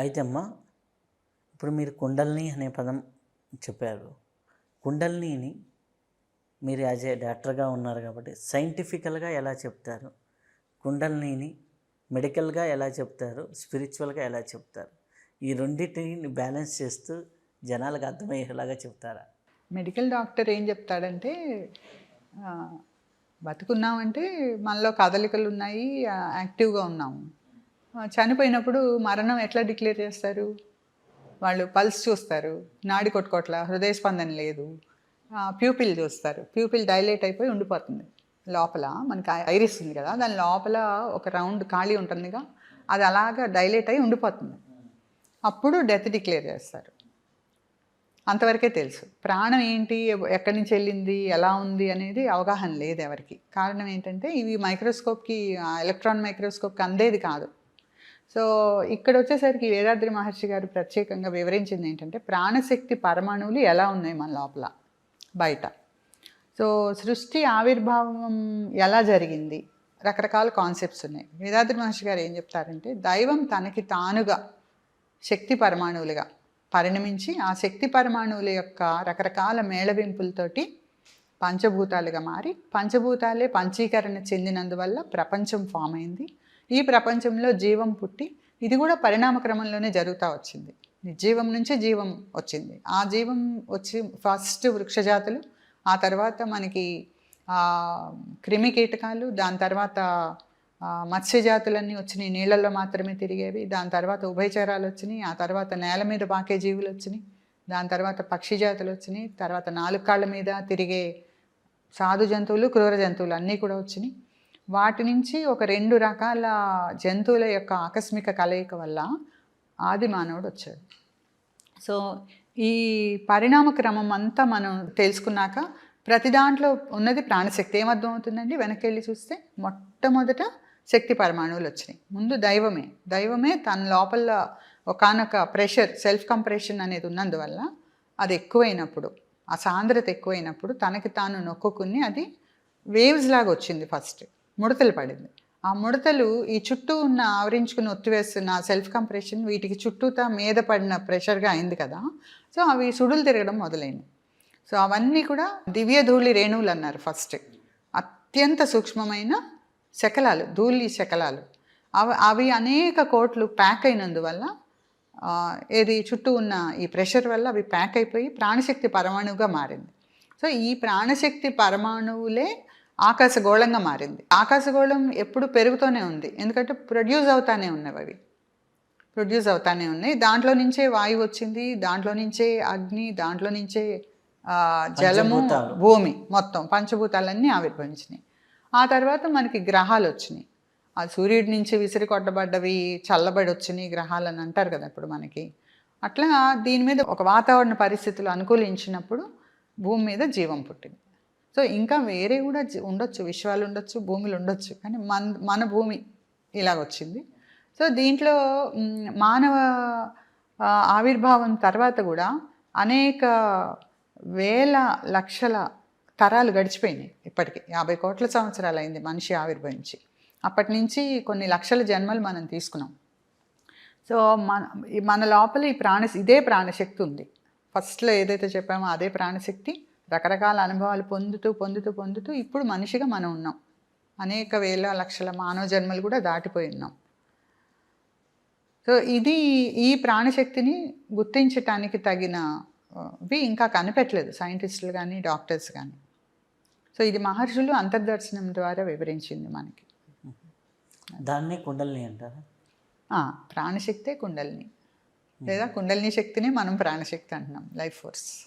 అయితే అమ్మా ఇప్పుడు మీరు కుండల్ని అనే పదం చెప్పారు. కుండల్నీని మీరు యాజ్ ఏ డాక్టర్గా ఉన్నారు కాబట్టి సైంటిఫికల్గా ఎలా చెప్తారు? కుండల్నీని మెడికల్గా ఎలా చెప్తారు? స్పిరిచువల్గా ఎలా చెప్తారు? ఈ రెండింటిని బ్యాలెన్స్ చేస్తూ జనాలకు అర్థమయ్యేలాగా చెప్తారా? మెడికల్ డాక్టర్ ఏం చెప్తాడంటే బతుకున్నామంటే మనలో కదలికలు ఉన్నాయి యాక్టివ్గా ఉన్నాము. చనిపోయినప్పుడు మరణం ఎట్లా డిక్లేర్ చేస్తారు? వాళ్ళు పల్స్ చూస్తారు నాడి కొట్టుకోట్ల హృదయ స్పందన లేదు ప్యూపిల్ చూస్తారు. ప్యూపిల్ డైలేట్ అయిపోయి ఉండిపోతుంది. లోపల మనకి ఐరిస్ ఉంది కదా దాని లోపల ఒక రౌండ్ ఖాళీ ఉంటుందిగా అది అలాగా డైలేట్ అయి ఉండిపోతుంది. అప్పుడు డెత్ డిక్లేర్ చేస్తారు. అంతవరకే తెలుసు. ప్రాణం ఏంటి ఎక్కడి నుంచి వెళ్ళింది ఎలా ఉంది అనేది అవగాహన లేదు ఎవరికి. కారణం ఏంటంటే ఇవి మైక్రోస్కోప్కి ఎలక్ట్రాన్ మైక్రోస్కోప్కి అందేది కాదు. సో ఇక్కడ వచ్చేసరికి వేదాద్రి మహర్షి గారు ప్రత్యేకంగా వివరించింది ఏంటంటే ప్రాణశక్తి పరమాణువులు ఎలా ఉన్నాయి మన లోపల బయట. సో సృష్టి ఆవిర్భావం ఎలా జరిగింది? రకరకాల కాన్సెప్ట్స్ ఉన్నాయి. వేదాద్రి మహర్షి గారు ఏం చెప్తారంటే దైవం తనకి తానుగా శక్తి పరమాణువులుగా పరిణమించి ఆ శక్తి పరమాణువుల యొక్క రకరకాల మేళవింపులతోటి పంచభూతాలుగా మారి పంచభూతాలే పంచీకరణ చెందినందువల్ల ప్రపంచం ఫామ్ అయింది. ఈ ప్రపంచంలో జీవం పుట్టి ఇది కూడా పరిణామ క్రమంలోనే జరుగుతూ వచ్చింది. నిర్జీవం నుంచి జీవం వచ్చింది. ఆ జీవం వచ్చి ఫస్ట్ వృక్షజాతులు ఆ తర్వాత మనకి క్రిమి కీటకాలు దాని తర్వాత మత్స్యజాతులన్నీ వచ్చినాయి. నీళ్ళల్లో మాత్రమే తిరిగేవి. దాని తర్వాత ఉభయచరాలు వచ్చినాయి. ఆ తర్వాత నేల మీద పాకే జీవులు వచ్చినాయి. దాని తర్వాత పక్షి జాతులు వచ్చినాయి. తర్వాత నాలుగు కాళ్ళ మీద తిరిగే సాధు జంతువులు క్రూర జంతువులు అన్నీ కూడా వచ్చినాయి. వాటి నుంచి ఒక రెండు రకాల జంతువుల యొక్క ఆకస్మిక కలయిక వల్ల ఆది మానవుడు వచ్చాడు. సో ఈ పరిణామ క్రమం అంతా మనం తెలుసుకున్నాక ప్రతి దాంట్లో ఉన్నది ప్రాణశక్తి ఏమర్థం అవుతుందండి వెనక్కి వెళ్ళి చూస్తే మొట్టమొదట శక్తి పరమాణువులు వచ్చినాయి. ముందు దైవమే. దైవమే తన లోపల ఒకనొక ప్రెషర్ సెల్ఫ్ కంప్రెషన్ అనేది ఉన్నందువల్ల అది ఎక్కువైనప్పుడు ఆ సాంద్రత ఎక్కువైనప్పుడు తనకి తాను నొక్కుకుని అది వేవ్స్ లాగా వచ్చింది ఫస్ట్. ముడతలు పడింది. ఆ ముడతలు ఈ చుట్టూ ఉన్న ఆవరించుకుని ఒత్తివేస్తున్న సెల్ఫ్ కంప్రెషన్ వీటికి చుట్టూతా మీద పడిన ప్రెషర్గా అయింది కదా. సో అవి సుడులు తిరగడం మొదలైనవి సో అవన్నీ కూడా దివ్య ధూళి రేణువులు అన్నారు ఫస్ట్ అత్యంత సూక్ష్మమైన శకలాలు ధూళి శకలాలు. అవి అవి అనేక కోట్లు ప్యాక్ అయినందువల్ల ఏది చుట్టూ ఉన్న ఈ ప్రెషర్ వల్ల అవి ప్యాక్ అయిపోయి ప్రాణశక్తి పరమాణువుగా మారింది. సో ఈ ప్రాణశక్తి పరమాణువులే ఆకాశగోళంగా మారింది. ఆకాశగోళం ఎప్పుడు పెరుగుతూనే ఉంది. ఎందుకంటే ప్రొడ్యూస్ అవుతానే ఉన్నవి అవి. ప్రొడ్యూస్ అవుతానే ఉన్నాయి. దాంట్లో నుంచే వాయువు వచ్చింది. దాంట్లో నుంచే అగ్ని దాంట్లో నుంచే జలము. భూమి మొత్తం పంచభూతాలన్నీ ఆవిర్భవించినాయి. ఆ తర్వాత మనకి గ్రహాలు వచ్చినాయి. ఆ సూర్యుడి నుంచి విసిరి కొట్టబడ్డవి చల్లబడి వచ్చినాయి గ్రహాలు అని అంటారు కదా ఇప్పుడు మనకి. అట్లా దీని మీద ఒక వాతావరణ పరిస్థితులు అనుకూలించినప్పుడు భూమి మీద జీవం పుట్టింది. సో ఇంకా వేరే కూడా ఉండొచ్చు విశ్వాలు ఉండొచ్చు భూములు ఉండొచ్చు కానీ మన మన భూమి ఇలాగ వచ్చింది. సో దీంట్లో మానవ ఆవిర్భావం తర్వాత కూడా అనేక వేల లక్షల తరాలు గడిచిపోయినాయి ఇప్పటికి. యాభై కోట్ల సంవత్సరాలు అయింది మనిషి ఆవిర్భవించి. అప్పటి నుంచి కొన్ని లక్షల జన్మలు మనం తీసుకున్నాం. సో మన మన లోపల ఈ ప్రాణ ఇదే ప్రాణశక్తి ఉంది. ఫస్ట్లో ఏదైతే చెప్పామో అదే ప్రాణశక్తి రకరకాల అనుభవాలు పొందుతూ పొందుతూ పొందుతూ ఇప్పుడు మనిషిగా మనం ఉన్నాం. అనేక వేల లక్షల మానవ జన్మలు కూడా దాటిపోయి ఉన్నాం. సో ఇది ఈ ప్రాణశక్తిని గుర్తించటానికి తగిన ఆ, వి ఇంకా కనిపెట్టలేదు సైంటిస్టులు కానీ డాక్టర్స్ కానీ. సో ఇది మహర్షులు అంతర్దర్శనం ద్వారా వివరించింది మనకి. దాన్నే కుండల్ని అంటారా? ప్రాణశక్తే కుండలిని. లేదా కుండలిని శక్తిని మనం ప్రాణశక్తి అంటున్నాం లైఫ్ ఫోర్స్.